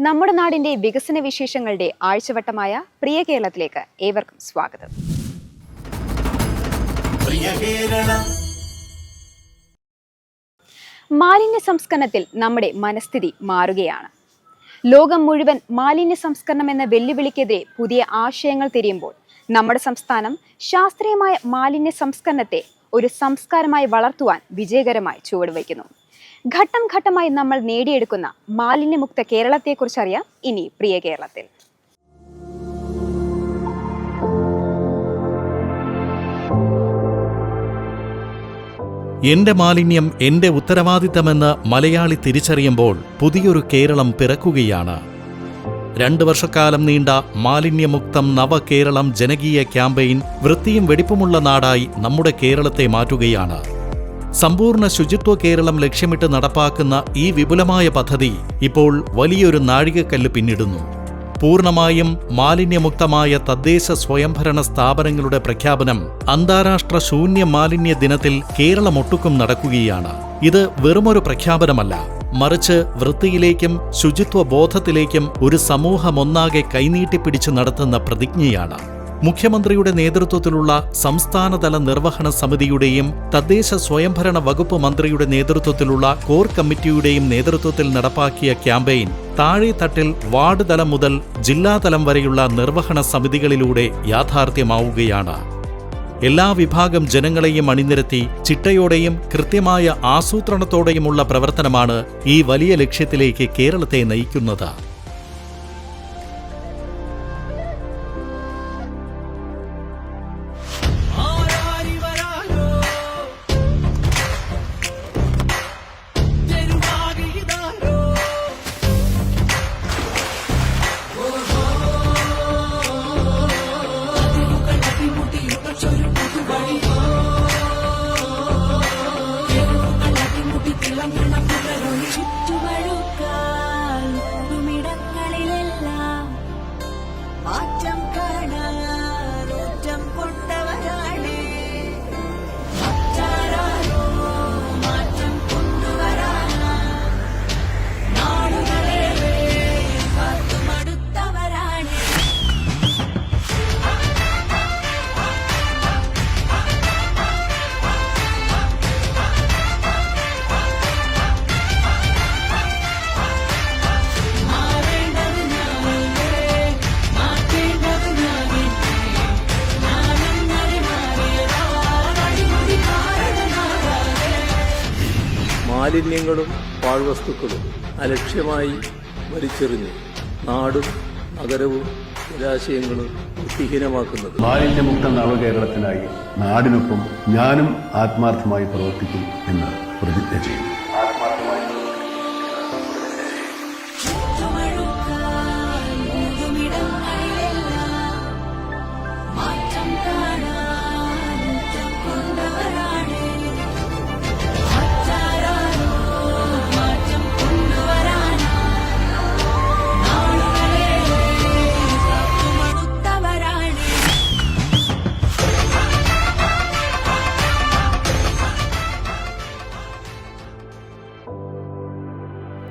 നമ്മുടെ നാടിന്റെ വികസന വിശേഷങ്ങളുടെ ആഴ്ചവട്ടമായ പ്രിയ കേരളത്തിലേക്ക് ഏവർക്കും സ്വാഗതം. മാലിന്യ സംസ്കരണത്തിൽ നമ്മുടെ മനസ്ഥിതി മാറുകയാണ്. ലോകം മുഴുവൻ മാലിന്യ സംസ്കരണം എന്ന വെല്ലുവിളിക്കെതിരെ പുതിയ ആശയങ്ങൾ തിരിയുമ്പോൾ നമ്മുടെ സംസ്ഥാനം ശാസ്ത്രീയമായ മാലിന്യ സംസ്കരണത്തെ ഒരു സംസ്കാരമായി വളർത്തുവാൻ വിജയകരമായി ചുവടുവയ്ക്കുന്നു. ഘട്ടം ഘട്ടമായി നമ്മൾ നേടിയെടുക്കുന്ന മാലിന്യമുക്ത കേരളത്തെക്കുറിച്ച് അറിയാം ഇനി പ്രിയ കേരളത്തിൽ. എന്റെ മാലിന്യം എന്റെ ഉത്തരവാദിത്തമെന്ന് മലയാളി തിരിച്ചറിയുമ്പോൾ പുതിയൊരു കേരളം പിറക്കുകയാണ്. രണ്ട് വർഷക്കാലം നീണ്ട മാലിന്യമുക്തം നവകേരളം ജനകീയ ക്യാമ്പയിൻ വൃത്തിയും വെടിപ്പുമുള്ള നാടായി നമ്മുടെ കേരളത്തെ മാറ്റുകയാണ്. സമ്പൂർണ ശുചിത്വ കേരളം ലക്ഷ്യമിട്ട് നടപ്പാക്കുന്ന ഈ വിപുലമായ പദ്ധതി ഇപ്പോൾ വലിയൊരു നാഴികക്കല്ല് പിന്നിടുന്നു. പൂർണമായും മാലിന്യമുക്തമായ തദ്ദേശ സ്വയംഭരണ സ്ഥാപനങ്ങളുടെ പ്രഖ്യാപനം അന്താരാഷ്ട്ര ശൂന്യ മാലിന്യ ദിനത്തിൽ കേരളമൊട്ടുക്കും നടക്കുകയാണ്. ഇത് വെറുമൊരു പ്രഖ്യാപനമല്ല മറിച്ച് വൃത്തിയിലേക്കും ശുചിത്വ ബോധത്തിലേക്കും ഒരു സമൂഹമൊന്നാകെ കൈനീട്ടിപ്പിടിച്ച് നടത്തുന്ന പ്രതിജ്ഞയാണ്. മുഖ്യമന്ത്രിയുടെ നേതൃത്വത്തിലുള്ള സംസ്ഥാനതല നിർവഹണ സമിതിയുടെയും തദ്ദേശ സ്വയംഭരണ വകുപ്പ് മന്ത്രിയുടെ നേതൃത്വത്തിലുള്ള കോർ കമ്മിറ്റിയുടെയും നേതൃത്വത്തിൽ നടപ്പാക്കിയ ക്യാമ്പയിൻ താഴെത്തട്ടിൽ വാർഡ് തലം മുതൽ ജില്ലാതലം വരെയുള്ള നിർവഹണ സമിതികളിലൂടെ യാഥാർത്ഥ്യമാവുകയാണ്. എല്ലാ വിഭാഗം ജനങ്ങളെയും അണിനിരത്തി ചിട്ടയോടെയും കൃത്യമായ ആസൂത്രണത്തോടെയുമുള്ള പ്രവർത്തനമാണ് ഈ വലിയ ലക്ഷ്യത്തിലേക്ക് കേരളത്തെ നയിക്കുന്നത്. മാലിന്യങ്ങളും പാഴ്വസ്തുക്കളും അലക്ഷ്യമായി വലിച്ചെറിഞ്ഞ് നാടും നഗരവും ജലാശയങ്ങളും വൃത്തിഹീനമാക്കുന്നത് മാലിന്യമുക്ത നവകേരളത്തിനായി നാടിനൊപ്പം ഞാനും ആത്മാർത്ഥമായി പ്രവർത്തിക്കും എന്ന് പ്രതിജ്ഞ ചെയ്യുന്നു.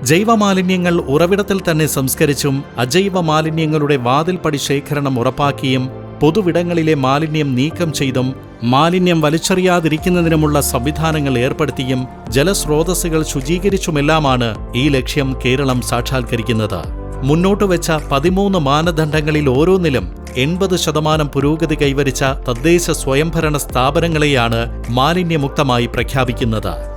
ജൈവമാലിന്യങ്ങൾ ഉറവിടത്തിൽ തന്നെ സംസ്കരിച്ചും അജൈവ മാലിന്യങ്ങളുടെ വാതിൽപ്പടി ശേഖരണം ഉറപ്പാക്കിയും പൊതുവിടങ്ങളിലെ മാലിന്യം നീക്കം ചെയ്തും മാലിന്യം വലിച്ചെറിയാതിരിക്കുന്നതിനുമുള്ള സംവിധാനങ്ങൾ ഏർപ്പെടുത്തിയും ജലസ്രോതസ്സുകൾ ശുചീകരിച്ചുമെല്ലാമാണ് ഈ ലക്ഷ്യം കേരളം സാക്ഷാത്കരിക്കുന്നത്. മുന്നോട്ട് വെച്ച പതിമൂന്ന് മാനദണ്ഡങ്ങളിൽ ഓരോന്നിലും എൺപത് ശതമാനം പുരോഗതി കൈവരിച്ച തദ്ദേശ സ്വയംഭരണ സ്ഥാപനങ്ങളെയാണ് മാലിന്യമുക്തമായി പ്രഖ്യാപിക്കുന്നത്.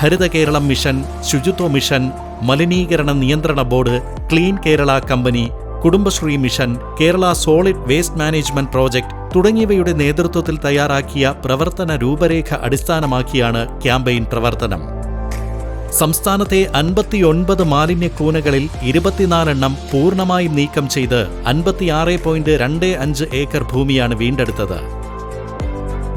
ഹരിത കേരളം മിഷൻ ശുചിത്വ മിഷൻ മലിനീകരണ നിയന്ത്രണ board clean Kerala company Kudumbashree mission Kerala solid waste management project തുടങ്ങിയവയുടെ നേതൃത്വത്തിൽ തയ്യാറാക്കിയ പ്രവർത്തന രൂപരേഖ അടിസ്ഥാനമാക്കിയാണ് ക്യാമ്പയിൻ പ്രവർത്തനം. സംസ്ഥാനത്തെ അൻപത്തിയൊൻപത് മാലിന്യ കൂനകളിൽ ഇരുപത്തിനാലെണ്ണം പൂർണമായും നീക്കം ചെയ്ത് അൻപത്തിയാറ് പോയിന്റ് രണ്ട് അഞ്ച് ഏക്കർ ഭൂമിയാണ് വീണ്ടെടുത്തത്.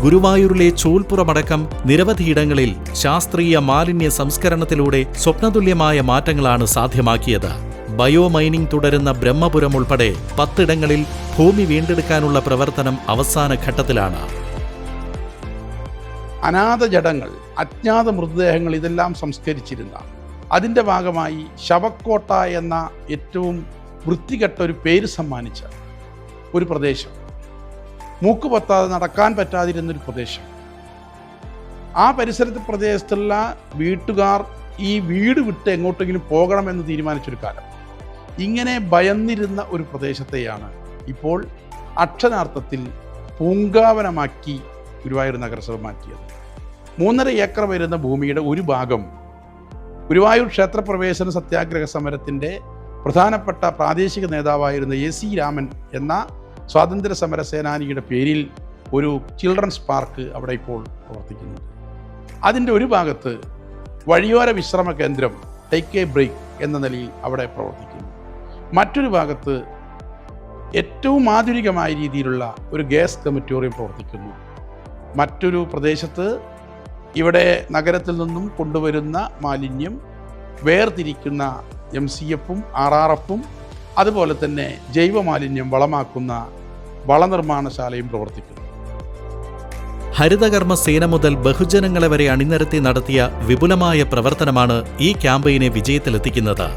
ഗുരുവായൂരിലെ ചൂൽപ്പുറമടക്കം നിരവധിയിടങ്ങളിൽ ശാസ്ത്രീയ മാലിന്യ സംസ്കരണത്തിലൂടെ സ്വപ്നതുല്യമായ മാറ്റങ്ങളാണ് സാധ്യമാക്കിയത്. ബയോ മൈനിംഗ് തുടരുന്ന ബ്രഹ്മപുരം ഉൾപ്പെടെ പത്തിടങ്ങളിൽ ഭൂമി വീണ്ടെടുക്കാനുള്ള പ്രവർത്തനം അവസാന ഘട്ടത്തിലാണ്. അനാഥ ജഡങ്ങൾ അജ്ഞാത മൃതദേഹങ്ങൾ ഇതെല്ലാം സംസ്കരിച്ചിരുന്ന അതിന്റെ ഭാഗമായി ശവക്കോട്ട എന്ന ഏറ്റവും വൃത്തികെട്ട ഒരു പേര് സമ്മാനിച്ച ഒരു പ്രദേശം. മൂക്ക് പൊത്താതെ നടക്കാൻ പറ്റാതിരുന്നൊരു പ്രദേശം. ആ പരിസരത്ത് പ്രദേശത്തുള്ള വീട്ടുകാർ ഈ വീട് വിട്ട് എങ്ങോട്ടെങ്കിലും പോകണമെന്ന് തീരുമാനിച്ചൊരു കാലം. ഇങ്ങനെ ഭയന്നിരുന്ന ഒരു പ്രദേശത്തെയാണ് ഇപ്പോൾ അക്ഷരാർത്ഥത്തിൽ പൂങ്കാവനമാക്കി ഗുരുവായൂർ നഗരസഭ മാറ്റിയത്. മൂന്നര ഏക്കർ വരുന്ന ഭൂമിയുടെ ഒരു ഭാഗം ഗുരുവായൂർ ക്ഷേത്രപ്രവേശന സത്യാഗ്രഹ സമരത്തിന്റെ പ്രധാനപ്പെട്ട പ്രാദേശിക നേതാവായിരുന്ന എ സി രാമൻ എന്ന സ്വാതന്ത്ര്യ സമര സേനാനിയുടെ പേരിൽ ഒരു ചിൽഡ്രൻസ് പാർക്ക് അവിടെ ഇപ്പോൾ പ്രവർത്തിക്കുന്നുണ്ട്. അതിന്റെ ഒരു ഭാഗത്ത് വഴിയോര വിശ്രമ കേന്ദ്രം ടേക്ക് എ ബ്രേക്ക് എന്ന നിലയിൽ അവിടെ പ്രവർത്തിക്കുന്നു. മറ്റൊരു ഭാഗത്ത് ഏറ്റവും ആധുനികമായ രീതിയിലുള്ള ഒരു ഗ്യാസ് കമ്മിറ്റോറിയം പ്രവർത്തിക്കുന്നു. മറ്റൊരു പ്രദേശത്ത് ഇവിടെ നഗരത്തിൽ നിന്നും കൊണ്ടുവരുന്ന മാലിന്യം വേർതിരിക്കുന്ന എം സി എഫും ആർ ആർ എഫും അതുപോലെ തന്നെ ജൈവമാലിന്യം വളമാക്കുന്ന വളനിർമ്മാണശാലയും പ്രവർത്തിക്കുന്നു. ഹരിതകർമ്മ സേന മുതൽ ബഹുജനങ്ങളെ വരെ അണിനിരത്തി നടത്തിയ വിപുലമായ പ്രവർത്തനമാണ് ഈ ക്യാമ്പയിനെ വിജയത്തിലെത്തിക്കുന്നത്.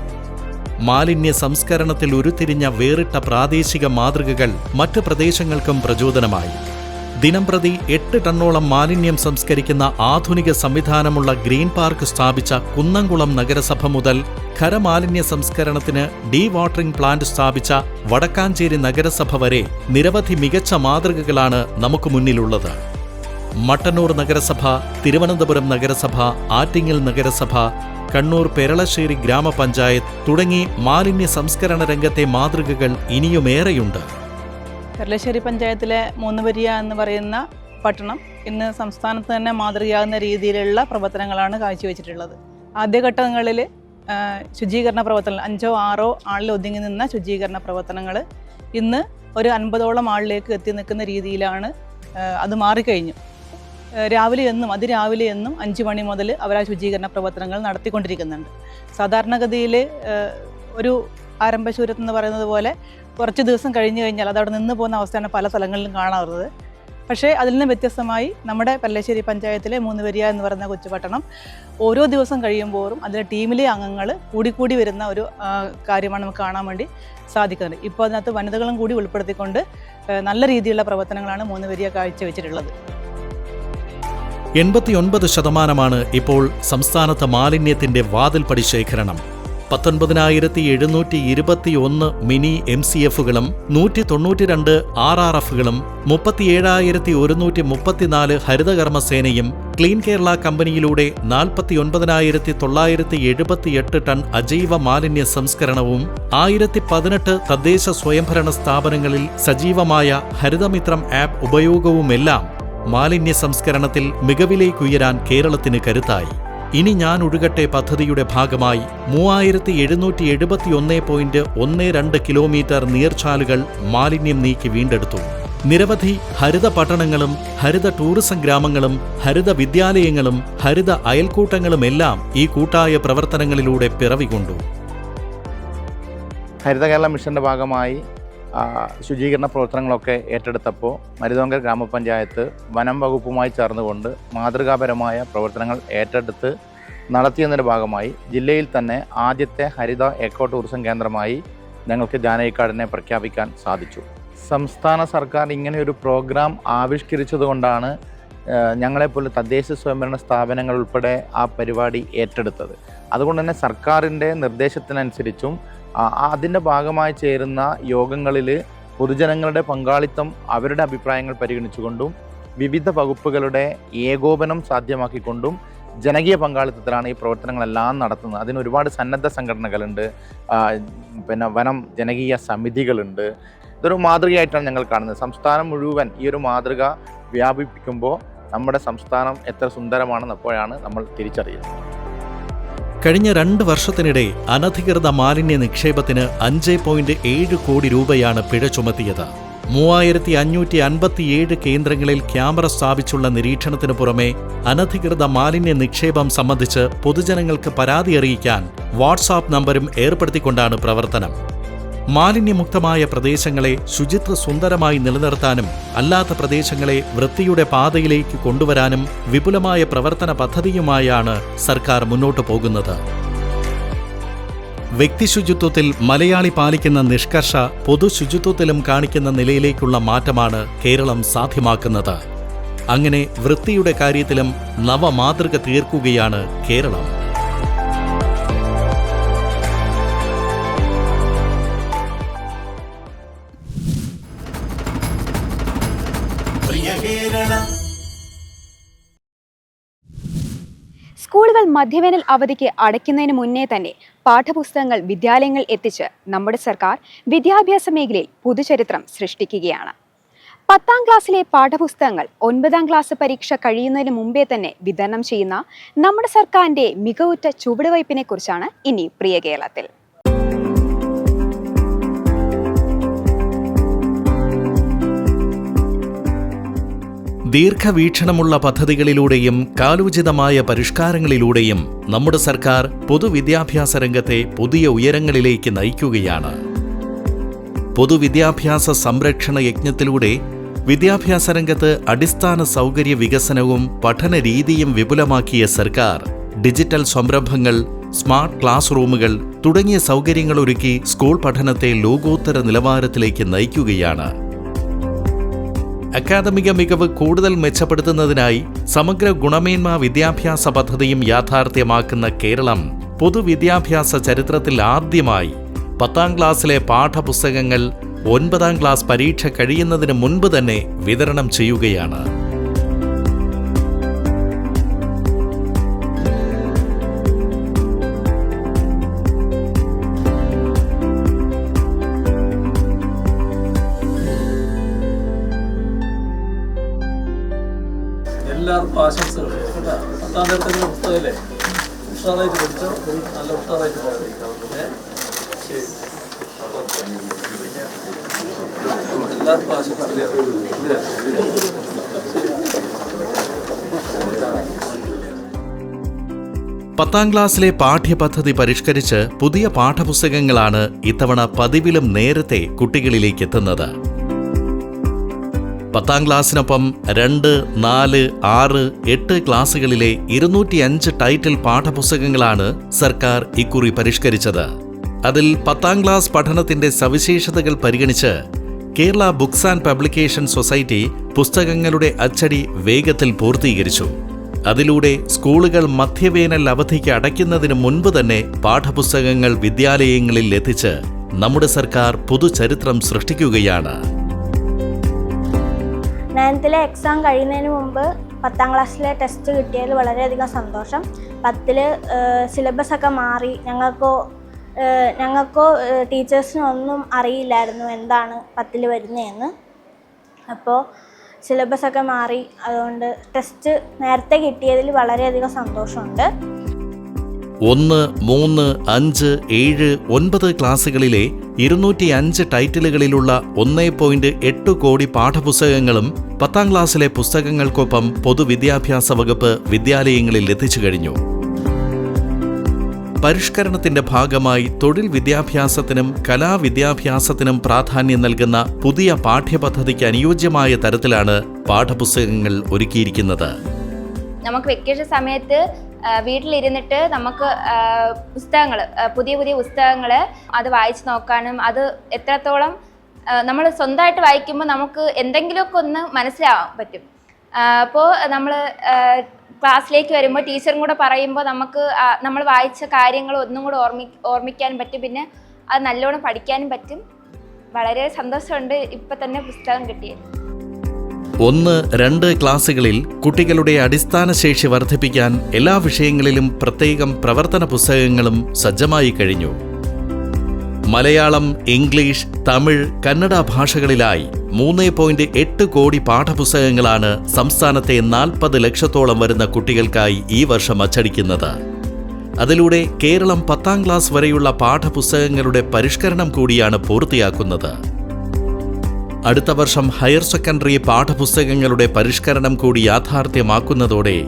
മാലിന്യ സംസ്കരണത്തിൽ ഉരുത്തിരിഞ്ഞ വേറിട്ട പ്രാദേശിക മാതൃകകൾ മറ്റ് പ്രദേശങ്ങൾക്കും പ്രചോദനമായി. ദിനംപ്രതി എട്ട് ടണ്ണോളം മാലിന്യം സംസ്കരിക്കുന്ന ആധുനിക സംവിധാനമുള്ള ഗ്രീൻ പാർക്ക് സ്ഥാപിച്ച കുന്നംകുളം നഗരസഭ മുതൽ ഖരമാലിന്യ സംസ്കരണത്തിന് ഡീ വാട്ടറിംഗ് പ്ലാന്റ് സ്ഥാപിച്ച വടക്കാഞ്ചേരി നഗരസഭ വരെ നിരവധി മികച്ച മാതൃകകളാണ് നമുക്ക് മുന്നിലുള്ളത്. മട്ടന്നൂർ നഗരസഭ തിരുവനന്തപുരം നഗരസഭ ആറ്റിങ്ങൽ നഗരസഭ കണ്ണൂർ പെരളശ്ശേരി ഗ്രാമപഞ്ചായത്ത് തുടങ്ങി മാലിന്യ സംസ്കരണ രംഗത്തെ മാതൃകകൾ ഇനിയുമേറെയുണ്ട്. പെർലശ്ശേരി പഞ്ചായത്തിലെ മൂന്നുപരിയ എന്ന് പറയുന്ന പട്ടണം ഇന്ന് സംസ്ഥാനത്ത് തന്നെ മാതൃകയാകുന്ന രീതിയിലുള്ള പ്രവർത്തനങ്ങളാണ് കാഴ്ചവെച്ചിട്ടുള്ളത്. ആദ്യഘട്ടങ്ങളിൽ ശുചീകരണ പ്രവർത്തനങ്ങൾ അഞ്ചോ ആറോ ആളിൽ ഒതുങ്ങി നിന്ന ശുചീകരണ പ്രവർത്തനങ്ങൾ ഇന്ന് ഒരു അൻപതോളം ആളിലേക്ക് എത്തി നിൽക്കുന്ന രീതിയിലാണ് അത് മാറിക്കഴിഞ്ഞു. രാവിലെ എന്നും അതിരാവിലെ എന്നും അഞ്ച് മണി മുതൽ അവർ ആ ശുചീകരണ പ്രവർത്തനങ്ങൾ നടത്തിക്കൊണ്ടിരിക്കുന്നുണ്ട്. സാധാരണഗതിയിൽ ഒരു ആരംഭശൂരത്ത് എന്ന് പറയുന്നത് പോലെ കുറച്ച് ദിവസം കഴിഞ്ഞു കഴിഞ്ഞാൽ അതവിടെ നിന്ന് പോകുന്ന അവസ്ഥയാണ് പല സ്ഥലങ്ങളിലും കാണാറുള്ളത്. പക്ഷേ അതിൽ നിന്ന് വ്യത്യസ്തമായി നമ്മുടെ പല്ലശ്ശേരി പഞ്ചായത്തിലെ മൂന്ന് വരിക എന്ന് പറയുന്ന കൊച്ചുപട്ടണം ഓരോ ദിവസം കഴിയുമ്പോഴും അതിലെ ടീമിലെ അംഗങ്ങൾ കൂടിക്കൂടി വരുന്ന ഒരു കാര്യമാണ് നമുക്ക് കാണാൻ വേണ്ടി സാധിക്കുന്നത്. ഇപ്പോൾ അതിനകത്ത് വനിതകളും കൂടി ഉൾപ്പെടുത്തിക്കൊണ്ട് നല്ല രീതിയിലുള്ള പ്രവർത്തനങ്ങളാണ് മൂന്ന് വരിക കാഴ്ചവെച്ചിട്ടുള്ളത്. എൺപത്തിയൊൻപത് ശതമാനമാണ് ഇപ്പോൾ സംസ്ഥാനത്ത് മാലിന്യത്തിന്റെ വാതിൽപ്പടി ശേഖരണം. പത്തൊൻപതിനായിരത്തി എഴുന്നൂറ്റി ഇരുപത്തിയൊന്ന് മിനി എം സി എഫുകളും നൂറ്റി തൊണ്ണൂറ്റിരണ്ട് ആർ ആർ എഫുകളും മുപ്പത്തിയേഴായിരത്തി ഒരുന്നൂറ്റി മുപ്പത്തിനാല് ഹരിതകർമ്മസേനയും ക്ലീൻ കേരള കമ്പനിയിലൂടെ നാൽപ്പത്തിയൊൻപതിനായിരത്തി തൊള്ളായിരത്തി എഴുപത്തിയെട്ട് ടൺ അജൈവ മാലിന്യ സംസ്കരണവും ആയിരത്തി പതിനെട്ട് തദ്ദേശ സ്വയംഭരണ സ്ഥാപനങ്ങളിൽ സജീവമായ ഹരിതമിത്രം ആപ്പ് ഉപയോഗവുമെല്ലാം മാലിന്യ സംസ്കരണത്തിൽ മികവിലേക്കുയരാൻ കേരളത്തിന് കരുത്തായി. ഇനി ഞാൻ ഒഴുകട്ടെ പദ്ധതിയുടെ ഭാഗമായി മൂവായിരത്തി എഴുന്നൂറ്റി എഴുപത്തിയൊന്ന് പോയിന്റ് ഒന്ന് രണ്ട് കിലോമീറ്റർ നീർച്ചാലുകൾ മാലിന്യം നീക്കി വീണ്ടെടുത്തു. നിരവധി ഹരിത പട്ടണങ്ങളും ഹരിത ടൂറിസം ഗ്രാമങ്ങളും ഹരിത വിദ്യാലയങ്ങളും ഹരിത അയൽക്കൂട്ടങ്ങളുമെല്ലാം ഈ കൂട്ടായ പ്രവർത്തനങ്ങളിലൂടെ പിറവികൊണ്ടു. ഹരിത കേരള മിഷന്റെ ഭാഗമായി ശുചീകരണ പ്രവർത്തനങ്ങളൊക്കെ ഏറ്റെടുത്തപ്പോൾ മരുതോങ്കൽ ഗ്രാമപഞ്ചായത്ത് വനം വകുപ്പുമായി ചേർന്നുകൊണ്ട് മാതൃകാപരമായ പ്രവർത്തനങ്ങൾ ഏറ്റെടുത്ത് നടത്തിയതിന്റെ ഭാഗമായി ജില്ലയിൽ തന്നെ ആദ്യത്തെ ഹരിത എക്കോ ടൂറിസം കേന്ദ്രമായി ഞങ്ങൾക്ക് ജാനകിക്കാടിനെ പ്രഖ്യാപിക്കാൻ സാധിച്ചു. സംസ്ഥാന സർക്കാർ ഇങ്ങനെയൊരു പ്രോഗ്രാം ആവിഷ്കരിച്ചതുകൊണ്ടാണ് ഞങ്ങളെപ്പോലെ തദ്ദേശ സ്വയംഭരണ സ്ഥാപനങ്ങൾ ഉൾപ്പെടെ ആ പരിപാടി ഏറ്റെടുത്തത്. അതുകൊണ്ട് തന്നെ സർക്കാരിന്റെ നിർദ്ദേശത്തിനനുസരിച്ചും അതിന്റെ ഭാഗമായി ചേരുന്ന യോഗങ്ങളിൽ പൊതുജനങ്ങളുടെ പങ്കാളിത്തം അവരുടെ അഭിപ്രായങ്ങൾ പരിഗണിച്ചുകൊണ്ടും വിവിധ വകുപ്പുകളുടെ ഏകോപനം സാധ്യമാക്കിക്കൊണ്ടും ജനകീയ പങ്കാളിത്തത്തിലാണ് ഈ പ്രവർത്തനങ്ങളെല്ലാം നടത്തുന്നത്. അതിന് ഒരുപാട് സന്നദ്ധ സംഘടനകളുണ്ട്. പിന്നെ വനം ജനകീയ സമിതികളുണ്ട്. ഇതൊരു മാതൃകയായിട്ടാണ് ഞങ്ങൾ കാണുന്നത്. സംസ്ഥാനം മുഴുവൻ ഈ ഒരു മാതൃക വ്യാപിപ്പിക്കുമ്പോൾ നമ്മുടെ സംസ്ഥാനം എത്ര സുന്ദരമാണെന്ന് അപ്പോഴാണ് നമ്മൾ തിരിച്ചറിയുന്നത്. കഴിഞ്ഞ രണ്ട് വർഷത്തിനിടെ അനധികൃത മാലിന്യ നിക്ഷേപത്തിന് അഞ്ച് പോയിന്റ് ഏഴ് കോടി രൂപയാണ് പിഴ ചുമത്തിയത്. മൂവായിരത്തി അഞ്ഞൂറ്റി അൻപത്തിയേഴ് കേന്ദ്രങ്ങളിൽ ക്യാമറ സ്ഥാപിച്ചുള്ള നിരീക്ഷണത്തിനു പുറമെ അനധികൃത മാലിന്യ നിക്ഷേപം സംബന്ധിച്ച് പൊതുജനങ്ങൾക്ക് പരാതി അറിയിക്കാൻ വാട്സാപ്പ് നമ്പരും ഏർപ്പെടുത്തിക്കൊണ്ടാണ് പ്രവർത്തനം. മാലിന്യമുക്തമായ പ്രദേശങ്ങളെ ശുചിത്വ സുന്ദരമായി നിലനിർത്താനും അല്ലാത്ത പ്രദേശങ്ങളെ വൃത്തിയുടെ പാതയിലേക്ക് കൊണ്ടുവരാനും വിപുലമായ പ്രവർത്തന പദ്ധതിയുമായാണ് സർക്കാർ മുന്നോട്ടു പോകുന്നത്. വ്യക്തിശുചിത്വത്തിൽ മലയാളി പാലിക്കുന്ന നിഷ്കർഷ പൊതുശുചിത്വത്തിലും കാണിക്കുന്ന നിലയിലേക്കുള്ള മാറ്റമാണ് കേരളം സാധ്യമാക്കുന്നത്. അങ്ങനെ വൃത്തിയുടെ കാര്യത്തിലും നവമാതൃക തീർക്കുകയാണ് കേരളം. സ്കൂളുകൾ മധ്യവേനൽ അവധിക്ക് അടയ്ക്കുന്നതിന് മുന്നേ തന്നെ പാഠപുസ്തകങ്ങൾ വിദ്യാലയങ്ങൾ എത്തിച്ച് നമ്മുടെ സർക്കാർ വിദ്യാഭ്യാസ മേഖലയിൽ പുതുചരിത്രം സൃഷ്ടിക്കുകയാണ്. പത്താം ക്ലാസ്സിലെ പാഠപുസ്തകങ്ങൾ ഒൻപതാം ക്ലാസ് പരീക്ഷ കഴിയുന്നതിന് മുമ്പേ തന്നെ വിതരണം ചെയ്യുന്ന നമ്മുടെ സർക്കാരിന്റെ മികവുറ്റ ചുവടുവയ്പ്പിനെ കുറിച്ചാണ് ഇനി പ്രിയ കേരളത്തിൽ. ദീർഘവീക്ഷണമുള്ള പദ്ധതികളിലൂടെയും കാലോചിതമായ പരിഷ്കാരങ്ങളിലൂടെയും നമ്മുടെ സർക്കാർ പൊതുവിദ്യാഭ്യാസ രംഗത്തെ പുതിയ ഉയരങ്ങളിലേക്ക് നയിക്കുകയാണ്. പൊതുവിദ്യാഭ്യാസ സംരക്ഷണ യജ്ഞത്തിലൂടെ വിദ്യാഭ്യാസ രംഗത്ത് അടിസ്ഥാന സൗകര്യ വികസനവും പഠന രീതിയും വിപുലമാക്കിയ സർക്കാർ ഡിജിറ്റൽ സംരംഭങ്ങൾ സ്മാർട്ട് ക്ലാസ് റൂമുകൾ തുടങ്ങിയ സൗകര്യങ്ങളൊരുക്കി സ്കൂൾ പഠനത്തെ ലോകോത്തര നിലവാരത്തിലേക്ക് നയിക്കുകയാണ്. അക്കാദമിക മികവ് കൂടുതൽ മെച്ചപ്പെടുത്തുന്നതിനായി സമഗ്ര ഗുണമേന്മ വിദ്യാഭ്യാസ പദ്ധതിയും യാഥാർത്ഥ്യമാക്കുന്ന കേരളം പൊതുവിദ്യാഭ്യാസ ചരിത്രത്തിൽ ആദ്യമായി പത്താം ക്ലാസ്സിലെ പാഠപുസ്തകങ്ങൾ ഒൻപതാം ക്ലാസ് പരീക്ഷ കഴിയുന്നതിന് മുൻപ് തന്നെ വിതരണം ചെയ്യുകയാണ്. തരത്തിലുള്ള പുസ്തകമല്ലേ ഉഷാറായിട്ട് പഠിച്ചോ നല്ല ഉഷാറായിട്ട് ഏ? ശരി. എല്ലാവർക്കും ഇതിലാ. പത്താം ക്ലാസ്സിലെ പാഠ്യപദ്ധതി പരിഷ്കരിച്ച് പുതിയ പാഠപുസ്തകങ്ങളാണ് ഇത്തവണ പതിവിലും നേരത്തെ കുട്ടികളിലേക്ക് എത്തുന്നത് പത്താം ക്ലാസ്സിനൊപ്പം രണ്ട് നാല് ആറ് എട്ട് ക്ലാസ്സുകളിലെ ഇരുന്നൂറ്റിയഞ്ച് ടൈറ്റിൽ പാഠപുസ്തകങ്ങളാണ് സർക്കാർ ഇക്കുറി പരിഷ്കരിച്ചത്. അതിൽ പത്താം ക്ലാസ് പഠനത്തിന്റെ സവിശേഷതകൾ പരിഗണിച്ച് Kerala books and publication society പുസ്തകങ്ങളുടെ അച്ചടി വേഗത്തിൽ പൂർത്തീകരിച്ചു. അതിലൂടെ സ്കൂളുകൾ മധ്യവേനൽ അവധിക്ക് അടയ്ക്കുന്നതിന് മുൻപ് തന്നെ പാഠപുസ്തകങ്ങൾ വിദ്യാലയങ്ങളിൽ എത്തിച്ച് നമ്മുടെ സർക്കാർ പുതുചരിത്രം സൃഷ്ടിക്കുകയാണ്. നയൻത്തിലെ എക്സാം കഴിയുന്നതിന് മുമ്പ് പത്താം ക്ലാസ്സിലെ ടെസ്റ്റ് കിട്ടിയതിൽ വളരെയധികം സന്തോഷം. പത്തിൽ സിലബസ് ഒക്കെ മാറി. ഞങ്ങൾക്കോ ഞങ്ങൾക്കോ ടീച്ചേഴ്സിനൊന്നും ഒന്നും അറിയില്ലായിരുന്നു എന്താണ് പത്തിൽ വരുന്നതെന്ന്. അപ്പോൾ സിലബസ് ഒക്കെ മാറി. അതുകൊണ്ട് ടെസ്റ്റ് നേരത്തെ കിട്ടിയതിൽ വളരെയധികം സന്തോഷമുണ്ട്. ഒന്ന് മൂന്ന് അഞ്ച് ഏഴ് ഒൻപത് ക്ലാസ്സുകളിലെ ഇരുന്നൂറ്റി അഞ്ച് ടൈറ്റിലുകളിലുള്ള ഒന്നേ പോയിന്റ് എട്ട് കോടി പാഠപുസ്തകങ്ങളും പത്താം ക്ലാസ്സിലെ പുസ്തകങ്ങൾക്കൊപ്പം പൊതുവിദ്യാഭ്യാസ വകുപ്പ് വിദ്യാലയങ്ങളിൽ എത്തിച്ചു കഴിഞ്ഞു. പരിഷ്കരണത്തിന്റെ ഭാഗമായി തൊഴിൽ വിദ്യാഭ്യാസത്തിനും കലാവിദ്യാഭ്യാസത്തിനും പ്രാധാന്യം നൽകുന്ന പുതിയ പാഠ്യപദ്ധതിക്ക് അനുയോജ്യമായ തരത്തിലാണ് പാഠപുസ്തകങ്ങൾ ഒരുക്കിയിരിക്കുന്നത്. നമുക്ക് വെക്കേഷൻ സമയത്ത് വീട്ടിലിരുന്നിട്ട് നമുക്ക് പുസ്തകങ്ങൾ പുതിയ പുതിയ പുസ്തകങ്ങൾ അത് വായിച്ചു നോക്കാനും അത് എത്രത്തോളം നമ്മൾ സ്വന്തമായിട്ട് വായിക്കുമ്പോൾ നമുക്ക് എന്തെങ്കിലുമൊക്കെ ഒന്ന് മനസ്സിലാവാൻ പറ്റും. അപ്പോൾ നമ്മൾ ക്ലാസ്സിലേക്ക് വരുമ്പോൾ ടീച്ചറും കൂടെ പറയുമ്പോൾ നമുക്ക് നമ്മൾ വായിച്ച കാര്യങ്ങൾ ഒന്നും കൂടെ ഓർമ്മി ഓർമ്മിക്കാനും പറ്റും. പിന്നെ അത് നല്ലോണം പഠിക്കാനും പറ്റും. വളരെ സന്തോഷമുണ്ട് ഇപ്പം തന്നെ പുസ്തകം കിട്ടിയത് ഒന്ന് രണ്ട് ക്ലാസ്സുകളിൽ കുട്ടികളുടെ അടിസ്ഥാന ശേഷി വർദ്ധിപ്പിക്കാൻ എല്ലാ വിഷയങ്ങളിലും പ്രത്യേകം പ്രവർത്തന പുസ്തകങ്ങളും സജ്ജമായി കഴിഞ്ഞു. മലയാളം ഇംഗ്ലീഷ് തമിഴ് കന്നഡ ഭാഷകളിലായി മൂന്ന് പോയിന്റ് എട്ട് കോടി പാഠപുസ്തകങ്ങളാണ് സംസ്ഥാനത്തെ നാൽപ്പത് ലക്ഷത്തോളം വരുന്ന കുട്ടികൾക്കായി ഈ വർഷം അച്ചടിക്കുന്നത്. അതിലൂടെ കേരളം പത്താം ക്ലാസ് വരെയുള്ള പാഠപുസ്തകങ്ങളുടെ പരിഷ്കരണം കൂടിയാണ് പൂർത്തിയാക്കുന്നത്. അടുത്ത വർഷം ഹയർ സെക്കൻഡറി പാഠപുസ്തകങ്ങളുടെ പരിഷ്കരണം കൂടി യാഥാർത്ഥ്യമാക്കുന്നതോടെ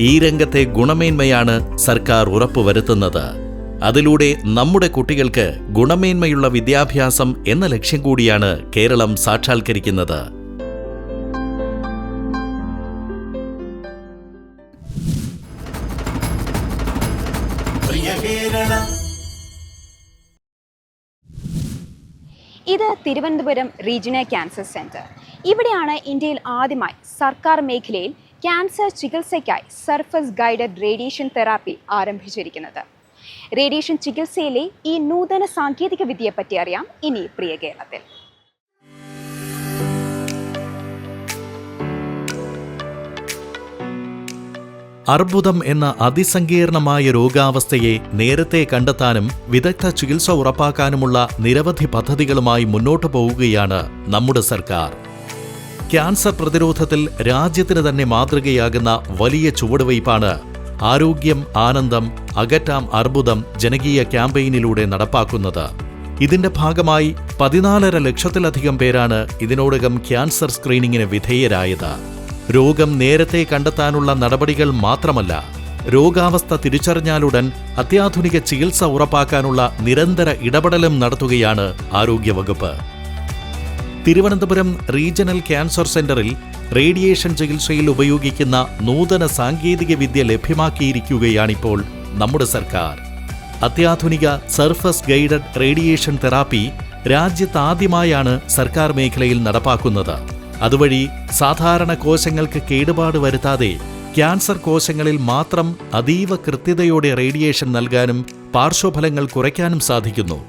ഈ രംഗത്തെ ഗുണമേന്മയാണ് സർക്കാർ ഉറപ്പുവരുത്തുന്നത്. അതിലൂടെ നമ്മുടെ കുട്ടികൾക്ക് ഗുണമേന്മയുള്ള വിദ്യാഭ്യാസം എന്ന ലക്ഷ്യം കൂടിയാണ് കേരളം സാക്ഷാത്കരിക്കുന്നത്. ഇത് തിരുവനന്തപുരം റീജിയണൽ ക്യാൻസർ സെന്റർ ഇവിടെയാണ് ഇന്ത്യയിൽ ആദ്യമായി സർക്കാർ മേഖലയിൽ ക്യാൻസർ ചികിത്സയ്ക്കായി സർഫസ് ഗൈഡഡ് റേഡിയേഷൻ തെറാപ്പി ആരംഭിച്ചിരിക്കുന്നത്. റേഡിയേഷൻ ചികിത്സയിലെ ഈ നൂതന സാങ്കേതിക വിദ്യയെപ്പറ്റി അറിയാം. ഇനി പ്രിയ കേരളത്തിൽ. അർബുദം എന്ന അതിസങ്കീർണമായ രോഗാവസ്ഥയെ നേരത്തെ കണ്ടെത്താനും വിദഗ്ധ ചികിത്സ ഉറപ്പാക്കാനുമുള്ള നിരവധി പദ്ധതികളുമായി മുന്നോട്ടു പോവുകയാണ് നമ്മുടെ സർക്കാർ. ക്യാൻസർ പ്രതിരോധത്തിൽ രാജ്യത്തിന് തന്നെ മാതൃകയാകുന്ന വലിയ ചുവടുവയ്പാണ് ആരോഗ്യം ആനന്ദം അകറ്റാം അർബുദം ജനകീയ ക്യാമ്പയിനിലൂടെ നടപ്പാക്കുന്നത്. ഇതിന്റെ ഭാഗമായി പതിനാലര ലക്ഷത്തിലധികം പേരാണ് ഇതിനോടകം ക്യാൻസർ സ്ക്രീനിങ്ങിന് വിധേയരായത്. രോഗം നേരത്തെ കണ്ടെത്താനുള്ള നടപടികൾ മാത്രമല്ല രോഗാവസ്ഥ തിരിച്ചറിഞ്ഞാലുടൻ അത്യാധുനിക ചികിത്സ ഉറപ്പാക്കാനുള്ള നിരന്തര ഇടപെടലും നടത്തുകയാണ് ആരോഗ്യവകുപ്പ്. തിരുവനന്തപുരം റീജിയണൽ ക്യാൻസർ സെന്ററിൽ റേഡിയേഷൻ ചികിത്സയിൽ ഉപയോഗിക്കുന്ന നൂതന സാങ്കേതിക വിദ്യ ലഭ്യമാക്കിയിരിക്കുകയാണിപ്പോൾ നമ്മുടെ സർക്കാർ. അത്യാധുനിക സർഫസ് ഗൈഡഡ് റേഡിയേഷൻ തെറാപ്പി രാജ്യത്താദ്യമായാണ് സർക്കാർ മേഖലയിൽ നടപ്പാക്കുന്നത്. അതുവഴി സാധാരണ കോശങ്ങൾക്ക് കേടുപാട് വരുത്താതെ ക്യാൻസർ കോശങ്ങളിൽ മാത്രം അതീവ കൃത്യതയോടെ റേഡിയേഷൻ നൽകാനും പാർശ്വഫലങ്ങൾ കുറയ്ക്കാനും സാധിക്കുന്നു.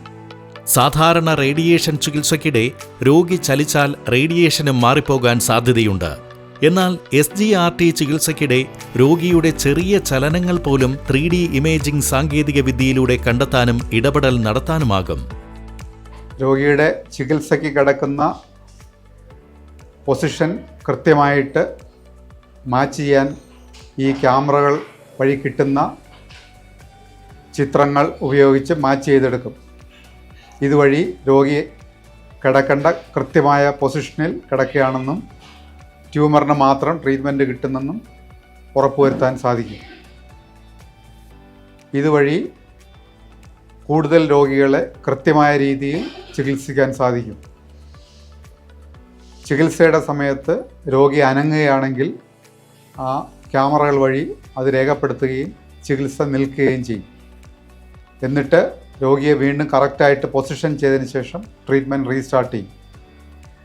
സാധാരണ റേഡിയേഷൻ ചികിത്സയ്ക്കിടെ രോഗി ചലിച്ചാൽ റേഡിയേഷനും മാറിപ്പോകാൻ സാധ്യതയുണ്ട്. എന്നാൽ എസ് ജി ആർ ടി ചികിത്സയ്ക്കിടെ രോഗിയുടെ ചെറിയ ചലനങ്ങൾ പോലും ത്രീ ഡി ഇമേജിംഗ് സാങ്കേതിക വിദ്യയിലൂടെ കണ്ടെത്താനും ഇടപെടൽ നടത്താനുമാകും. രോഗിയുടെ ചികിത്സയ്ക്ക് കിടക്കുന്ന പൊസിഷൻ കൃത്യമായിട്ട് മാച്ച് ചെയ്യാൻ ഈ ക്യാമറകൾ വഴി കിട്ടുന്ന ചിത്രങ്ങൾ ഉപയോഗിച്ച് മാച്ച് ചെയ്തെടുക്കും. ഇതുവഴി രോഗി കിടക്കേണ്ട കൃത്യമായ പൊസിഷനിൽ കിടക്കുകയാണെന്നും ട്യൂമറിന് മാത്രം ട്രീറ്റ്മെന്റ് കിട്ടുന്നെന്നും ഉറപ്പുവരുത്താൻ സാധിക്കും. ഇതുവഴി കൂടുതൽ രോഗികളെ കൃത്യമായ രീതിയിൽ ചികിത്സിക്കാൻ സാധിക്കും. ചികിത്സയുടെ സമയത്ത് രോഗി അനങ്ങുകയാണെങ്കിൽ ആ ക്യാമറകൾ വഴി അത് രേഖപ്പെടുത്തുകയും ചികിത്സ നിൽക്കുകയും ചെയ്യും. എന്നിട്ട് രോഗിയെ വീണ്ടും കറക്റ്റായിട്ട് പൊസിഷൻ ചെയ്തതിന് ശേഷം ട്രീറ്റ്മെന്റ് റീസ്റ്റാർട്ട് ചെയ്യും.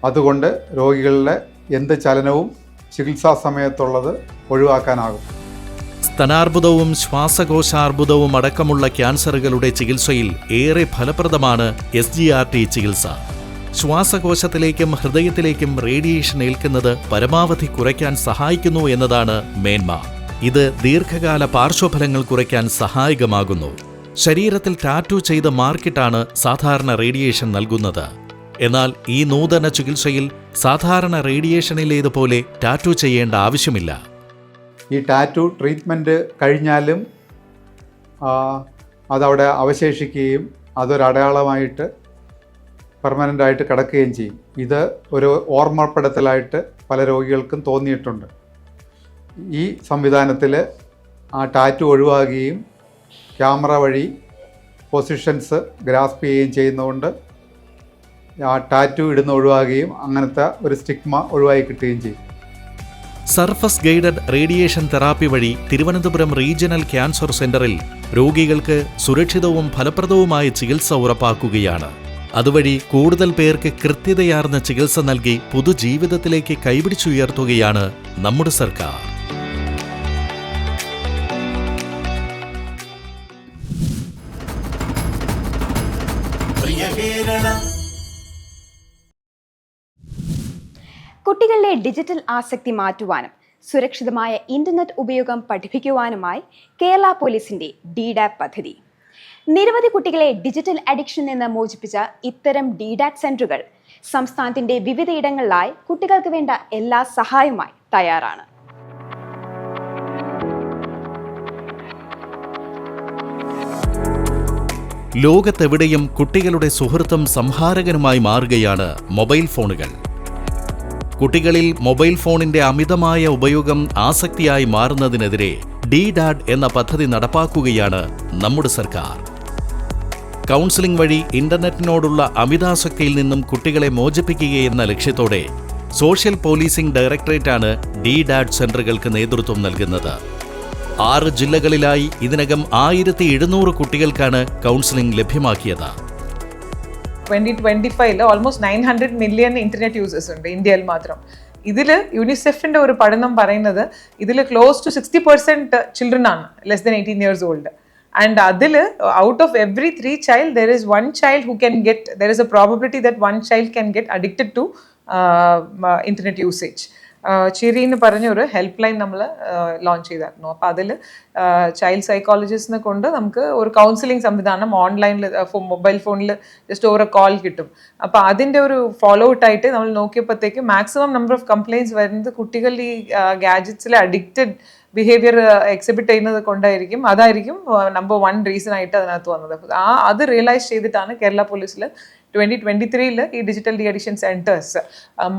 അതുകൊണ്ട് രോഗികളുടെ എന്ത് ചലനവും ചികിത്സാ സമയത്തുള്ളത് ഒഴിവാക്കാനാകും. സ്തനാർബുദവും ശ്വാസകോശാർബുദവും അടക്കമുള്ള ക്യാൻസറുകളുടെ ചികിത്സയിൽ ഏറെ ഫലപ്രദമാണ് എസ് ജി ആർ ടി ചികിത്സ. ശ്വാസകോശത്തിലേക്കും ഹൃദയത്തിലേക്കും റേഡിയേഷൻ ഏൽക്കുന്നത് പരമാവധി കുറയ്ക്കാൻ സഹായിക്കുന്നു എന്നതാണ് മേന്മ. ഇത് ദീർഘകാല പാർശ്വഫലങ്ങൾ കുറയ്ക്കാൻ സഹായകമാകുന്നു. ശരീരത്തിൽ ടാറ്റു ചെയ്ത് മാർക്കിട്ടാണ് സാധാരണ റേഡിയേഷൻ നൽകുന്നത്. എന്നാൽ ഈ നൂതന ചികിത്സയിൽ സാധാരണ റേഡിയേഷനിലേതുപോലെ ടാറ്റു ചെയ്യേണ്ട ആവശ്യമില്ല. ഈ ടാറ്റു ട്രീറ്റ്മെന്റ് കഴിഞ്ഞാലും അതവിടെ അവശേഷിക്കുകയും അതൊരു അടയാളമായിട്ട് പെർമനന്റ് ആയിട്ട് കിടക്കുകയും ചെയ്യും. ഇത് ഒരു ഓർമ്മപ്പെടുത്തലായിട്ട് പല രോഗികൾക്കും തോന്നിയിട്ടുണ്ട്. ഈ സംവിധാനത്തിൽ ആ ടാറ്റു ഒഴിവാകുകയും ക്യാമറ വഴി പൊസിഷൻസ് ഗ്രാസ്പ് ചെയ്യുകയും ചെയ്യുന്നതുകൊണ്ട് ആ ടാറ്റു ഇടുന്ന ഒഴിവാകുകയും അങ്ങനത്തെ ഒരു സ്റ്റിഗ്മ ഒഴിവായി കിട്ടുകയും ചെയ്യും. സർഫസ് ഗൈഡഡ് റേഡിയേഷൻ തെറാപ്പി വഴി തിരുവനന്തപുരം റീജിയണൽ ക്യാൻസർ സെന്ററിൽ രോഗികൾക്ക് സുരക്ഷിതവും ഫലപ്രദവുമായ ചികിത്സ ഉറപ്പാക്കുകയാണ്. അതുവഴി കൂടുതൽ പേർക്ക് കൃത്യതയാർന്ന ചികിത്സ നൽകി പുതുജീവിതത്തിലേക്ക് കൈപിടിച്ചുയർത്തുകയാണ് നമ്മുടെ സർക്കാർ. കുട്ടികളുടെ ഡിജിറ്റൽ ആസക്തി മാറ്റുവാനും സുരക്ഷിതമായ ഇന്റർനെറ്റ് ഉപയോഗം പഠിപ്പിക്കുവാനുമായി കേരള പോലീസിന്റെ ഡിഡാപ് പദ്ധതി. നിരവധി കുട്ടികളെ ഡിജിറ്റൽ അഡിക്ഷൻ നിന്ന് മോചിപ്പിച്ച ഇത്തരം ഡിഡാറ്റ് സെന്ററുകൾ സംസ്ഥാനത്തിന്റെ വിവിധയിടങ്ങളിലായി കുട്ടികൾക്ക് വേണ്ട എല്ലാ സഹായവുമായി തയ്യാറാണ്. ലോകത്തെവിടെയും കുട്ടികളുടെ സുഹൃത്തും സംഹാരകനുമായി മാറുകയാണ് മൊബൈൽ ഫോണുകൾ. കുട്ടികളിൽ മൊബൈൽ ഫോണിന്റെ അമിതമായ ഉപയോഗം ആസക്തിയായി മാറുന്നതിനെതിരെ ഡി ഡാഡ് എന്ന പദ്ധതി നടപ്പാക്കുകയാണ് നമ്മുടെ സർക്കാർ. കൗൺസിലിംഗ് വഴി ഇന്റർനെറ്റിനോടുള്ള അമിതാസക്തിയിൽ നിന്നും കുട്ടികളെ മോചിപ്പിക്കുകയെന്ന ലക്ഷ്യത്തോടെ സോഷ്യൽ പോലീസിംഗ് ഡയറക്ടറേറ്റാണ് ഡി ഡാഡ് സെന്ററുകൾക്ക് നേതൃത്വം നൽകുന്നത്. ആറ് ജില്ലകളിലായി ഇതിനകം ആയിരത്തി എഴുന്നൂറ് കുട്ടികൾക്കാണ് കൗൺസിലിംഗ് ലഭ്യമാക്കിയത്. ട്വന്റി ട്വന്റി ഫൈവിൽ almost nine hundred million internet users ഉണ്ട് ഇന്ത്യയിൽ മാത്രം. ഇതിൽ യൂണിസെഫിന്റെ ഒരു പഠനം പറയുന്നത് ഇതിൽ close to sixty percent children ആണ് less than eighteen years old. And അതിൽ out of every three child there is one child who can get there is a probability that one child can get addicted to internet usage ചിരി എന്ന് പറഞ്ഞ ഒരു help line നമ്മൾ launch ചെയ്തായിരുന്നു. അപ്പോൾ അതിൽ child സൈക്കോളജിസ്റ്റിനെ കൊണ്ട് നമുക്ക് ഒരു കൗൺസിലിംഗ് സംവിധാനം ഓൺലൈനിൽ മൊബൈൽ ഫോണിൽ ജസ്റ്റ് ഓരോ കോൾ കിട്ടും. അപ്പോൾ അതിന്റെ ഒരു ഫോളോ ഔട്ട് ആയിട്ട് നമ്മൾ നോക്കിയപ്പോഴത്തേക്ക് മാക്സിമം നമ്പർ ഓഫ് കംപ്ലയിൻസ് വരുന്നത് കുട്ടികൾ ഈ ഗാഡ്ജറ്റ്സിൽ അഡിക്റ്റഡ് ബിഹേവിയർ എക്സിബിറ്റ് ചെയ്യുന്നത് കൊണ്ടായിരിക്കും. അതായിരിക്കും നമ്പർ വൺ റീസൺ ആയിട്ട് അതിനകത്ത് വന്നത്. ആ അത് റിയലൈസ് ചെയ്തിട്ടാണ് കേരള പോലീസിൽ ട്വന്റി ട്വന്റി ത്രീയിൽ ഈ digital de addiction centres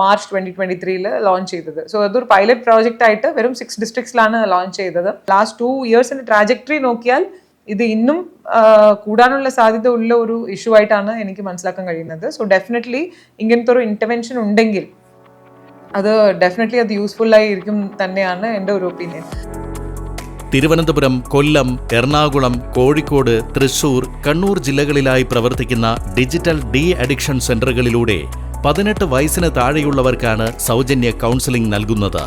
March twenty twenty ത്രീയിൽ ലോഞ്ച് ചെയ്തത്. സോ അതൊരു പൈലറ്റ് പ്രോജക്റ്റ് ആയിട്ട് വെറും സിക്സ് ഡിസ്ട്രിക്ട്സിലാണ് ലോഞ്ച് ചെയ്തത്. ലാസ്റ്റ് ടു ഇയേഴ്സിന്റെ ട്രാജക്ടറി നോക്കിയാൽ ഇത് ഇന്നും കൂടാനുള്ള സാധ്യത ഉള്ള ഒരു ഇഷ്യൂ ആയിട്ടാണ് എനിക്ക് മനസ്സിലാക്കാൻ കഴിയുന്നത്. സോ ഡെഫിനറ്റ്ലി ഇങ്ങനത്തെ ഒരു ഇന്റർവെൻഷൻ ഉണ്ടെങ്കിൽ അത് ഡെഫിനറ്റ്ലി അത് യൂസ്ഫുൾ ആയിരിക്കും തന്നെയാണ് എന്റെ ഒരു ഒപ്പീനിയൻ തിരുവനന്തപുരം കൊല്ലം എറണാകുളം കോഴിക്കോട് തൃശൂർ കണ്ണൂർ ജില്ലകളിലായി പ്രവർത്തിക്കുന്ന ഡിജിറ്റൽ ഡി അഡിക്ഷൻ സെന്ററുകളിലൂടെ പതിനെട്ട് വയസ്സിന് താഴെയുള്ളവർക്കാണ് സൗജന്യ കൗൺസിലിംഗ് നൽകുന്നത്.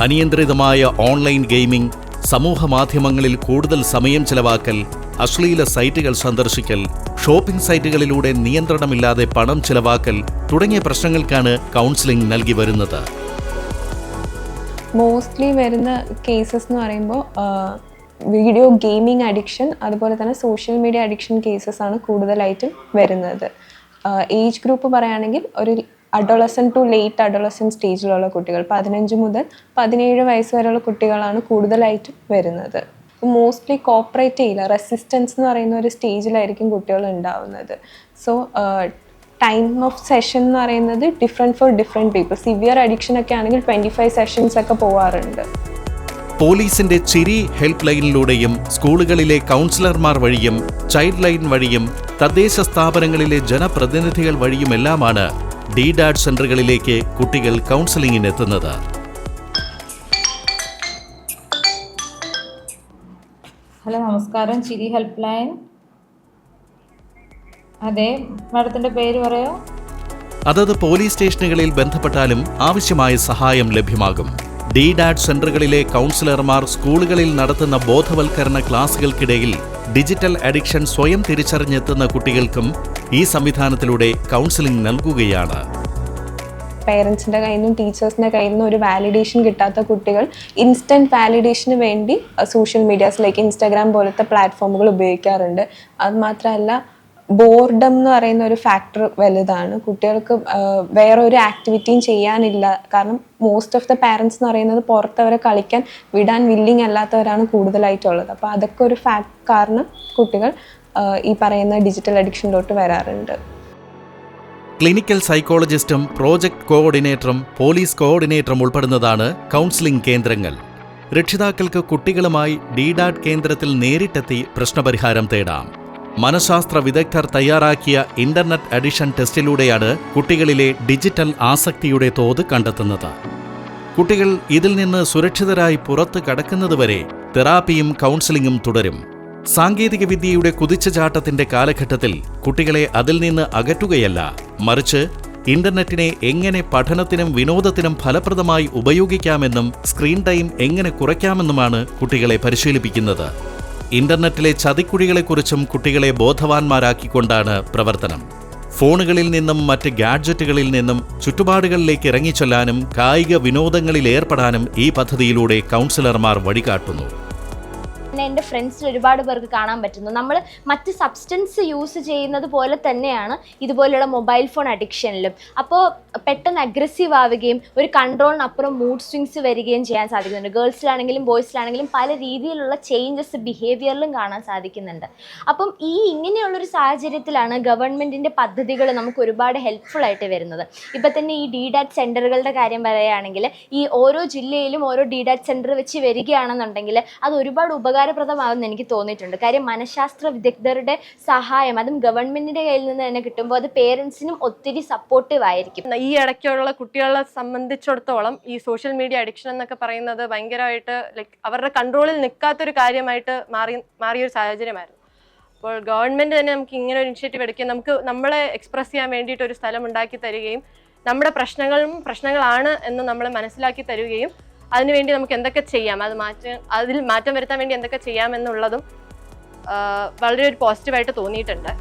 അനിയന്ത്രിതമായ ഓൺലൈൻ ഗെയിമിംഗ് സമൂഹ മാധ്യമങ്ങളിൽ കൂടുതൽ സമയം ചെലവാക്കൽ അശ്ലീല സൈറ്റുകൾ സന്ദർശിക്കൽ ഷോപ്പിംഗ് സൈറ്റുകളിലൂടെ നിയന്ത്രണമില്ലാതെ പണം ചെലവാക്കൽ തുടങ്ങിയ പ്രശ്നങ്ങൾക്കാണ് കൗൺസിലിംഗ് നൽകി വരുന്നത്. മോസ്റ്റ്ലി വരുന്ന കേസസ് എന്ന് പറയുമ്പോൾ വീഡിയോ ഗെയിമിംഗ് അഡിക്ഷൻ അതുപോലെ തന്നെ സോഷ്യൽ മീഡിയ അഡിക്ഷൻ കേസസ് ആണ് കൂടുതലായിട്ടും വരുന്നത്. ഏജ് ഗ്രൂപ്പ് പറയുകയാണെങ്കിൽ ഒരു അഡോളസൻ ടു ലേറ്റ് അഡോളസൻ സ്റ്റേജിലുള്ള കുട്ടികൾ പതിനഞ്ച് മുതൽ പതിനേഴ് വയസ്സ് വരെയുള്ള കുട്ടികളാണ് കൂടുതലായിട്ടും വരുന്നത്. മോസ്റ്റ്ലി കോപ്പറേറ്റ് ചെയ്യില്ല റെസിസ്റ്റൻസ് എന്ന് പറയുന്ന ഒരു സ്റ്റേജിലായിരിക്കും കുട്ടികൾ ഉണ്ടാവുന്നത്. സോ ടൈം ഓഫ് സെഷൻ എന്ന് പറയുന്നത് different for different people severe addiction ഒക്കെ ആണെങ്കിൽ ട്വന്റി ഫൈവ് സെഷൻസ് ഒക്കെ പോവാറുണ്ട്. പോലീസിന്റെ ചിരി ഹെൽപ്പ് ലൈനിലൂടെയും സ്കൂളുകളിലെ കൗൺസിലർമാർ വഴിയും ചൈൽഡ് ലൈൻ വഴിയും തദ്ദേശ സ്ഥാപനങ്ങളിലെ ജനപ്രതിനിധികൾ വഴിയുമെല്ലാമാണ് ഡി ഡാഡ് സെന്ററുകളിലേക്ക് കുട്ടികൾ കൗൺസിലിംഗിന് എത്തുന്നത് ഹലോ നമസ്കാരം. ചിരി ഹെൽപ്പ് ലൈൻ അതെ മാഡത്തിന്റെ പേര് പറയോ? അതത് പോലീസ് സ്റ്റേഷനുകളിൽ ബന്ധപ്പെട്ടാലും ആവശ്യമായ സഹായം ലഭ്യമാകും. ഡി ഡാഡ് സെന്ററുകളിലെ കൗൺസിലർമാർ സ്കൂളുകളിൽ നടത്തുന്ന ബോധവൽക്കരണ ക്ലാസുകൾക്കിടയിൽ ഡിജിറ്റൽ അഡിക്ഷൻ സ്വയം തിരിച്ചറിഞ്ഞെത്തുന്ന കുട്ടികൾക്കും ഈ സംവിധാനത്തിലൂടെ കൗൺസിലിംഗ് നൽകുകയാണ്. പേരൻസിന്റെ കയ്യിൽ നിന്നും ടീച്ചേഴ്സിന്റെ കയ്യിൽ നിന്നും ഒരു വാലിഡേഷൻ കിട്ടാത്ത കുട്ടികൾ ഇൻസ്റ്റന്റ് വാലിഡേഷന് വേണ്ടി സോഷ്യൽ മീഡിയാസിലേക്ക് ഇൻസ്റ്റാഗ്രാം പോലത്തെ പ്ലാറ്റ്ഫോമുകൾ ഉപയോഗിക്കാറുണ്ട്. അത് മാത്രമല്ല ബോർഡം എന്ന് പറയുന്ന ഒരു ഫാക്ടർ വലുതാണ്. കുട്ടികൾക്ക് വേറെ ഒരു ആക്ടിവിറ്റിയും ചെയ്യാനില്ല. കാരണം മോസ്റ്റ് ഓഫ് ദ പാരൻസ് എന്ന് പറയുന്നത് പുറത്തവരെ കളിക്കാൻ വിടാൻ വില്ലിങ് അല്ലാത്തവരാണ് കൂടുതലായിട്ടുള്ളത്. അപ്പോൾ അതൊക്കെ ഒരു ഫാക്ട് കാരണം കുട്ടികൾ ഈ പറയുന്ന ഡിജിറ്റൽ അഡിക്ഷനിലോട്ട് വരാറുണ്ട്. ക്ലിനിക്കൽ സൈക്കോളജിസ്റ്റും പ്രോജക്ട് കോർഡിനേറ്ററും പോലീസ് കോർഡിനേറ്ററും ഉൾപ്പെടുന്നതാണ് കൗൺസിലിംഗ് കേന്ദ്രങ്ങൾ. രക്ഷിതാക്കൾക്ക് കുട്ടികളുമായി ഡി ഡിഡാഡ് കേന്ദ്രത്തിൽ നേരിട്ടെത്തി പ്രശ്നപരിഹാരം തേടാം. മനഃശാസ്ത്ര വിദഗ്ധർ തയ്യാറാക്കിയ ഇന്റർനെറ്റ് അഡിഷൻ ടെസ്റ്റിലൂടെയാണ് കുട്ടികളിലെ ഡിജിറ്റൽ ആസക്തിയുടെ തോത് കണ്ടെത്തുന്നത്. കുട്ടികൾ ഇതിൽ നിന്ന് സുരക്ഷിതരായി പുറത്തു കടക്കുന്നതുവരെ തെറാപ്പിയും കൗൺസിലിംഗും തുടരും. സാങ്കേതികവിദ്യയുടെ കുതിച്ചുചാട്ടത്തിന്റെ കാലഘട്ടത്തിൽ കുട്ടികളെ അതിൽ നിന്ന് അകറ്റുകയല്ല മറിച്ച് ഇന്റർനെറ്റിനെ എങ്ങനെ പഠനത്തിനും വിനോദത്തിനും ഫലപ്രദമായി ഉപയോഗിക്കാമെന്നും സ്ക്രീൻ ടൈം എങ്ങനെ കുറയ്ക്കാമെന്നുമാണ് കുട്ടികളെ പരിശീലിപ്പിക്കുന്നത്. ഇന്റർനെറ്റിലെ ചതിക്കുഴികളെക്കുറിച്ചും കുട്ടികളെ ബോധവാന്മാരാക്കിക്കൊണ്ടാണ് പ്രവർത്തനം. ഫോണുകളിൽ നിന്നും മറ്റ് ഗാഡ്ജറ്റുകളിൽ നിന്നും ചുറ്റുപാടുകളിലേക്ക് ഇറങ്ങിച്ചൊല്ലാനും കായിക വിനോദങ്ങളിൽ ഏർപ്പെടാനും ഈ പദ്ധതിയിലൂടെ കൗൺസിലർമാർ വഴികാട്ടുന്നു. പിന്നെ എന്റെ ഫ്രണ്ട്സിൽ ഒരുപാട് പേർക്ക് കാണാൻ പറ്റുന്നു. നമ്മൾ മറ്റ് സബ്സ്റ്റൻസ് യൂസ് ചെയ്യുന്നത് പോലെ തന്നെയാണ് ഇതുപോലെയുള്ള മൊബൈൽ ഫോൺ അഡിക്ഷനിലും അപ്പോൾ പെട്ടെന്ന് അഗ്രസീവ് ആവുകയും ഒരു കൺട്രോളിനപ്പുറം മൂഡ് സ്വിങ്സ് വരികയും ചെയ്യാൻ സാധിക്കുന്നുണ്ട്. ഗേൾസിലാണെങ്കിലും ബോയ്സിലാണെങ്കിലും പല രീതിയിലുള്ള ചേഞ്ചസ് ബിഹേവിയറിലും കാണാൻ സാധിക്കുന്നുണ്ട്. അപ്പം ഈ ഇങ്ങനെയുള്ളൊരു സാഹചര്യത്തിലാണ് ഗവൺമെന്റിന്റെ പദ്ധതികൾ നമുക്ക് ഒരുപാട് ഹെൽപ്ഫുൾ ആയിട്ട് വരുന്നത്. ഇപ്പം തന്നെ ഈ ഡി ഡാറ്റ് സെന്ററുകളുടെ കാര്യം പറയുകയാണെങ്കിൽ ഈ ഓരോ ജില്ലയിലും ഓരോ ഡി ഡാറ്റ് സെന്റർ വെച്ച് വരികയാണെന്നുണ്ടെങ്കിൽ അത് ഒരുപാട് ഉപകാരപ്രദമാകുമെന്ന് എനിക്ക് തോന്നിയിട്ടുണ്ട്. കാര്യം മനഃശാസ്ത്ര വിദഗ്ധരുടെ സഹായം അതും ഗവൺമെന്റിന്റെ കയ്യിൽ നിന്ന് തന്നെ കിട്ടുമ്പോൾ അത് പേരൻസിനും ഒത്തിരി സപ്പോർട്ടീവ് ആയിരിക്കും. ഈ ഇടയ്ക്കുള്ള കുട്ടികളെ സംബന്ധിച്ചിടത്തോളം ഈ സോഷ്യൽ മീഡിയ അഡിക്ഷൻ എന്നൊക്കെ പറയുന്നത് ഭയങ്കരമായിട്ട് ലൈക് അവരുടെ കൺട്രോളിൽ നിൽക്കാത്തൊരു കാര്യമായിട്ട് മാറി മാറിയൊരു സാഹചര്യമായിരുന്നു. അപ്പോൾ ഗവൺമെന്റ് തന്നെ നമുക്ക് ഇങ്ങനെ ഒരു ഇനിഷ്യേറ്റീവ് എടുക്കുകയും നമുക്ക് നമ്മളെ എക്സ്പ്രസ് ചെയ്യാൻ വേണ്ടിയിട്ട് ഒരു സ്ഥലം ഉണ്ടാക്കി തരികയും നമ്മുടെ പ്രശ്നങ്ങളും പ്രശ്നങ്ങളാണ് എന്ന് നമ്മളെ മനസ്സിലാക്കി തരികയും അതിനുവേണ്ടി നമുക്ക് എന്തൊക്കെ ചെയ്യാം? അത് മാറ്റം അതിൽ മാറ്റം വരുത്താൻ വേണ്ടി എന്തൊക്കെ ചെയ്യാമെന്നുള്ളതും വളരെ ഒരു പോസിറ്റീവായിട്ട് തോന്നിയിട്ടുണ്ട്.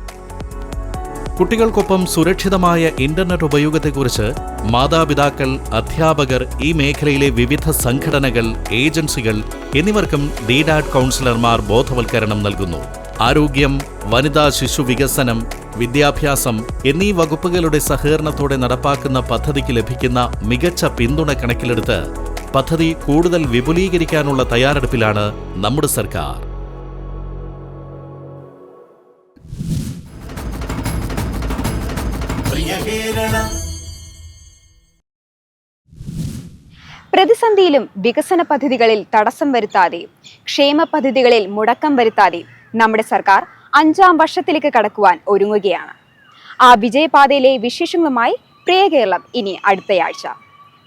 കുട്ടികൾക്കൊപ്പം സുരക്ഷിതമായ ഇന്റർനെറ്റ് ഉപയോഗത്തെക്കുറിച്ച് മാതാപിതാക്കൾ അധ്യാപകർ ഈ മേഖലയിലെ വിവിധ സംഘടനകൾ ഏജൻസികൾ എന്നിവർക്കും ഡിഡാഡ് കൗൺസിലർമാർ ബോധവൽക്കരണം നൽകുന്നു. ആരോഗ്യം വനിതാ ശിശു വികസനം വിദ്യാഭ്യാസം എന്നീ വകുപ്പുകളുടെ സഹകരണത്തോടെ നടപ്പാക്കുന്ന പദ്ധതിക്ക് ലഭിക്കുന്ന മികച്ച പിന്തുണ കണക്കിലെടുത്ത് പദ്ധതി കൂടുതൽ വിപുലീകരിക്കാനുള്ള തയ്യാറെടുപ്പിലാണ് നമ്മുടെ സർക്കാർ. പ്രതിസന്ധിയിലും വികസന പദ്ധതികളിൽ തടസ്സം വരുത്താതെ ക്ഷേമ പദ്ധതികളിൽ മുടക്കം വരുത്താതെ നമ്മുടെ സർക്കാർ അഞ്ചാം വർഷത്തിലേക്ക് കടക്കുവാൻ ഒരുങ്ങുകയാണ്. ആ വിജയപാതയിലെ വിശേഷങ്ങളുമായി പ്രിയ കേരളം ഇനി അടുത്തയാഴ്ച.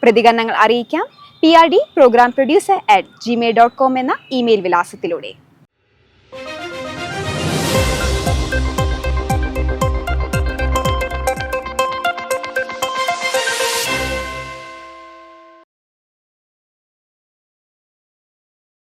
പ്രതികരണങ്ങൾ അറിയിക്കാം. P R D programme producer at Gmail dot com എന്ന ഇമെയിൽ വിലാസത്തിലൂടെ.